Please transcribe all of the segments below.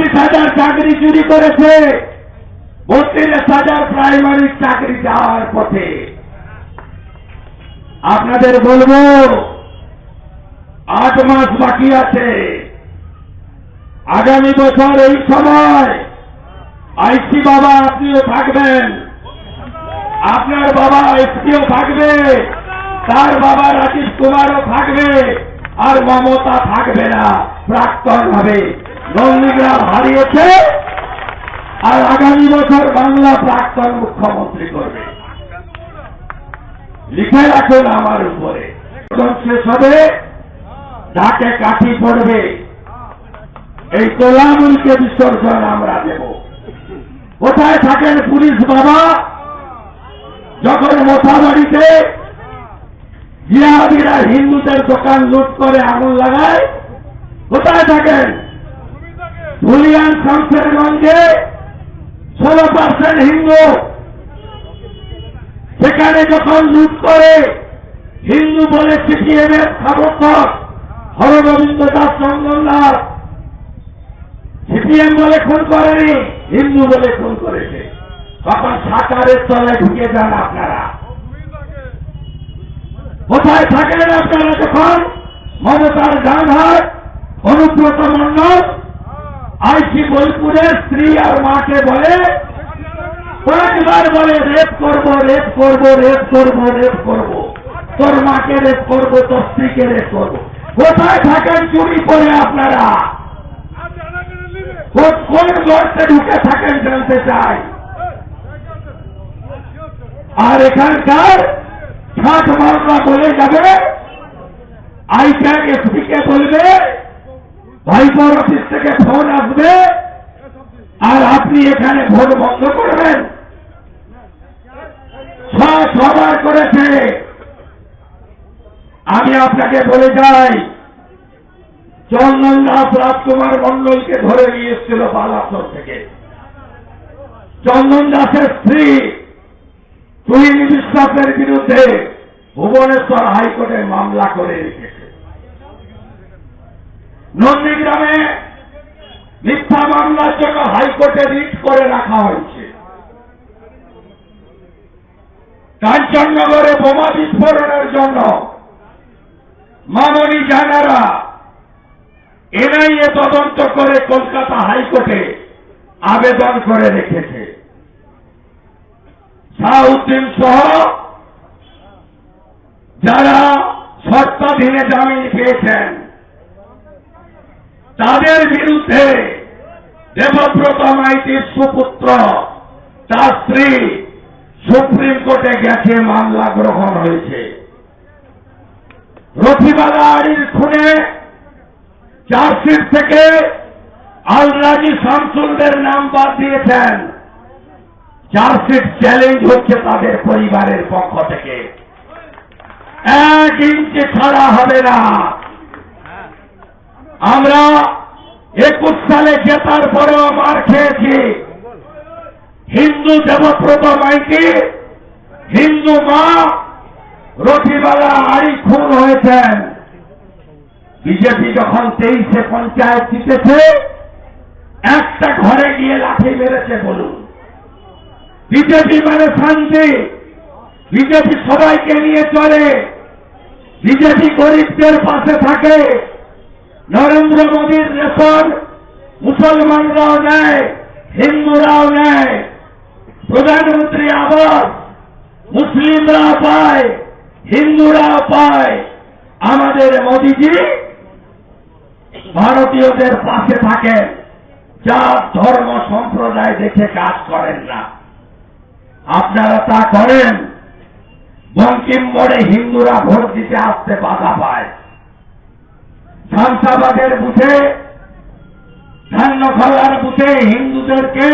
ছাব্বিশ হাজার চাকরি চুরি করেছে। বত্রিশ হাজার প্রাইমারি চাকরি যাওয়ার পথে। আপনাদের বলব, আট মাস বাকি আছে। আগামী বছর এই সময় আইসি বাবা আপনিও থাকবেন। আপনার বাবা এসপিও থাকবে, তার বাবা রাজীব কুমারও থাকবে, আর মমতা থাকবে না, প্রাক্তন হবে। নন্দীগ্রাম হারিয়েছে আর আগামী বছর বাংলা প্রাক্তন মুখ্যমন্ত্রী করবে। লিখে রাখুন আমার উপরে। শেষ হবে, ঢাকে কাঠি পড়বে। এই তোলামুলকে বিসর্জন আমরা দেব। কোথায় থাকেন পুলিশ বাবা? যখন মোথাবাড়িতে জিহাদিরা হিন্দুদের দোকান লুট করে আগুন লাগায়, কোথায় থাকেন? ধুলিয়ান শামসেরগঞ্জে ষোলো পার্সেন্ট হিন্দু। সেখানে যখন লুট করে, হিন্দু বলে সিপিএম এর সমর্থক হরগোবিন্দ দাস চন্দনদাস সিপিএম বলে খুন করেনি, হিন্দু বলে খুন করেছে। তখন সাকারের তলায় ঢুকে যান আপনারা। কোথায় থাকেন আপনারা যখন? মমতার গানহাট অনুব্রত আইসি বোলপুরের স্ত্রী আর মাকে বলে কয়েকবার বলে, রেপ করব রেপ করব রেপ করব রেপ করব। তোর মাকে রেপ করব, তোর স্ত্রীকে রেপ করব। কোথায় থাকেন চুরি করে আপনারা? কোন- গর্তে ঢুকে থাকেন জানতে চাই? আর এখানকার ষাট মামলা বলে যাবে আইপ্যাক এসপি কে বলবে ভাইপোর অফিস থেকে ফোন আসবে আর আপনি এখানে ভোট বন্ধ করবেন। সবার করেছে। আমি আপনাকে বলে যাই, চন্দন দাস রাজকুমার মন্ডলকে ধরে নিয়ে এসেছিল বালাসর থেকে। চন্দন দাসের স্ত্রী, তুহিন বিশ্বাসের বিরুদ্ধে ভুবনেশ্বর হাইকোর্টে মামলা করে রেখেছে। নন্দীগ্রামে মিথ্যা মামলার জন্য হাইকোর্টে রিট করে রাখা হয়েছে, কাঞ্চননগরে বোমা বিস্ফোরণের জন্য মামনি জানারা এনআইএ তদন্ত করে কলকাতা হাইকোর্টে আবেদন করে রেখেছে। শাহউদ্দিন সহ যারা শর্তাধীনে জামিন পেয়েছেন তাদের বিরুদ্ধে দেবব্রত মাইতির সুপুত্র, তার স্ত্রী সুপ্রিম কোর্টে গেছে, মামলা গ্রহণ হয়েছে। রফিবালা আড়ির খুনে চার্জশিট থেকে আলরাজি শামসুলদের নাম বাদ দিয়েছেন। চার্জশিট চ্যালেঞ্জ হচ্ছে তাদের পরিবারের পক্ষ থেকে। এক ইঞ্চি ছাড়া হবে না। আমরা একুশ সালে জেতার পরেও মার খেয়েছি। হিন্দু দেবব্রত মাইতি, হিন্দু মা রতিবালা আড়ি খুন হয়েছেন। বিজেপি যখন তেইশে পঞ্চায়েত জিতেছে, একটা ঘরে গিয়ে লাঠি মেরেছে বলুন। বিজেপি মানে শান্তি। বিজেপি সবাইকে নিয়ে চলে। বিজেপি গরিবদের পাশে থাকে। নরেন্দ্র মোদীর রেশন মুসলমানরাও নেয়, হিন্দুরাও নেয়। প্রধানমন্ত্রী আবাস মুসলিমরা পায় হিন্দুরা পায়। আমাদের মোদীজি ভারতীয়দের পাশে থাকেন যা ধর্ম সম্প্রদায় দেখে কাজ করেন না। আপনারা তা করেন বঙ্কিম মোড়ে হিন্দুরা ভোট দিতে আসতে বাধা পায়। শামসাবাদের বুথে, ধান্যখলার বুথে হিন্দুদেরকে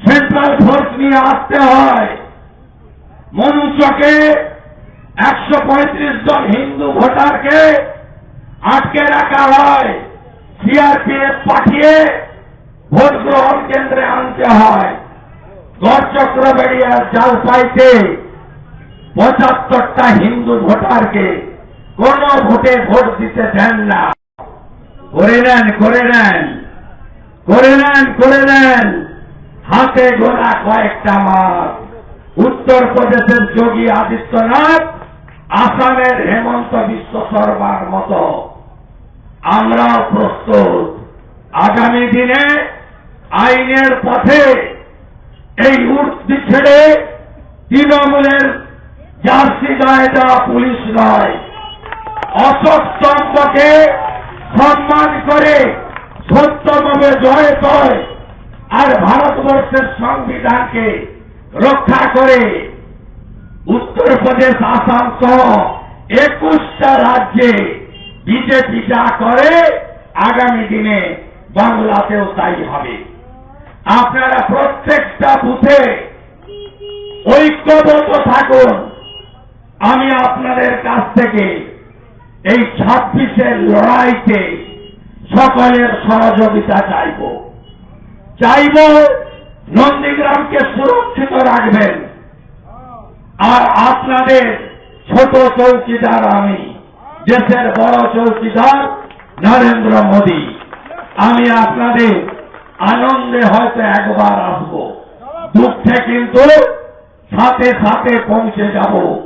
সেন্ট্রাল ফোর্স নিয়ে আসতে হয়। মনুষ্যকে একশো পঁয়ত্রিশ জন হিন্দু ভোটারকে আটকে রাখা হয় সিআরপিএফ পাঠিয়ে ভোট গ্রহণ কেন্দ্রে আনতে হয়। গড়চক্র বেরিয়ার জাল পাইতে পঁচাত্তরটা হিন্দু ভোটারকে কোন ভোটে ভোট দিতে দেন না। করে নেন করে নেন। করে নেন করে নেন। হাতে গোনা কয়েকটা মাস। উত্তরপ্রদেশের যোগী আদিত্যনাথ, আসামের হেমন্ত বিশ্ব শর্মার মতো। আমরাও প্রস্তুত। আগামী দিনে আইনের পথে এই উর্দি ছেড়ে তৃণমূলের জার্সি গায়ে দেওয়া পুলিশ নয়। অশোক স্তম্ভকে সম্মান করে সত্যভাবে জয় কয় আর ভারতবর্ষের সংবিধানকে রক্ষা করে উত্তরপ্রদেশ আসাম সহ একুশটা রাজ্যে বিজেপি যা করে, আগামী দিনে বাংলাতেও তাই হবে। আপনারা প্রত্যেকটা বুথে ঐক্যবদ্ধ থাকুন। আমি আপনাদের কাছ থেকে এই ছাব্বিশের লড়াইতে সকলের সহযোগিতা চাইব। চাইব নন্দীগ্রামকে সুরক্ষিত রাখবেন। আর আপনাদের ছোট চৌকিদার আমি, দেশের বড় চৌকিদার নরেন্দ্র মোদী। আমি আপনাদের আনন্দে হয়তো একবার আসব। দুঃখে কিন্তু সাথে সাথে পৌঁছে যাব।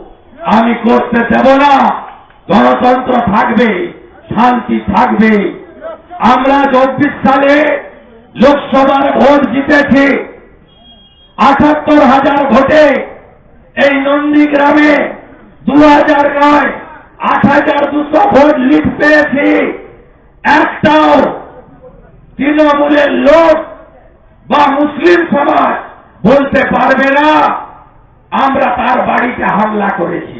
আমি করতে দেব না। গণতন্ত্র থাকবে, শান্তি থাকবে। আমরা চব্বিশ সালে লোকসভার ভোট জিতেছি। আটাত্তর হাজার ভোটে এই নন্দীগ্রামে দু হাজার নয়, আট হাজার দুশো ভোট লিড পেয়েছি। একটাও তৃণমূলের লোক বা মুসলিম সমাজ বলতে পারবে না। আমরা তার বাড়িতে হামলা করেছি।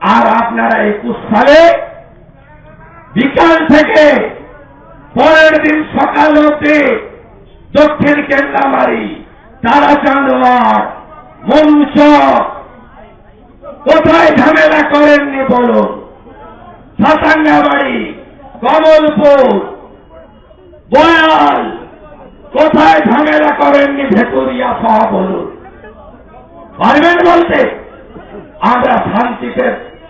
আর আপনারা একুশ সালে বিকাল থেকে পরের দিন সকাল অব্দি দক্ষিণ কেন্দ্রামারি তারাচাঁদ মনুচক কোথায় ঝামেলা করেননি বলুন? সাতাঙ্গাবাড়ি, কমলপুর বয়াল কোথায় ঝামেলা করেননি ভেতুরিয়া সহ বলুন? পারবেন বলতে? আমরা শান্তিতে